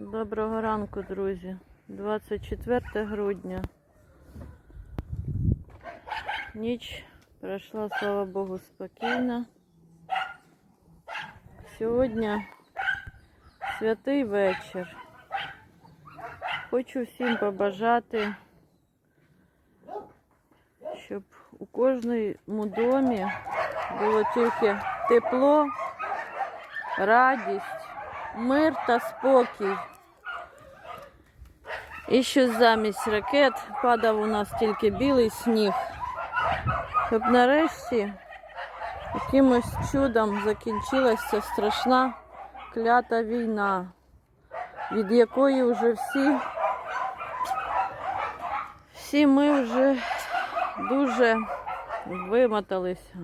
Доброго ранку, друзі. 24 грудня. Ніч пройшла, слава Богу, спокійно. Сьогодні святий вечір. Хочу всім побажати, щоб у кожному домі було тільки тепло, радість, мир та спокій. І що замість ракет падав у нас тільки білий сніг. Щоб нарешті якимось чудом закінчилася страшна клята війна, від якої вже всі, всі ми вже дуже вимоталися.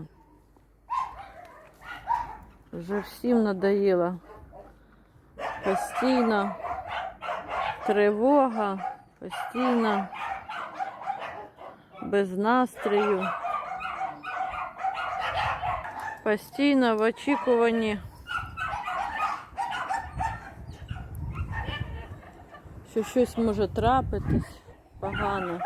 Вже всім надоїло. Постійно тривога, постійно без настрою, постійно в очікуванні, що щось може трапитись погано.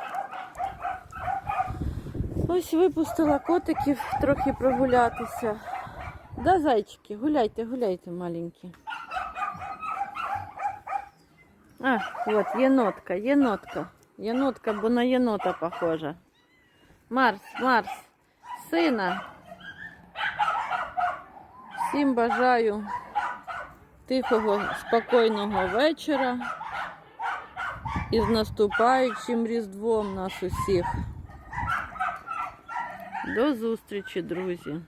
Ось випустила котиків трохи прогулятися. Да, зайчики, гуляйте, гуляйте, маленькі. А, вот єнотка, єнотка. Єнотка, бо на єнота похожа. Марс, Марс, сина. Всім бажаю тихого, спокійного вечора. І з наступаючим Різдвом нас усіх. До зустрічі, друзі!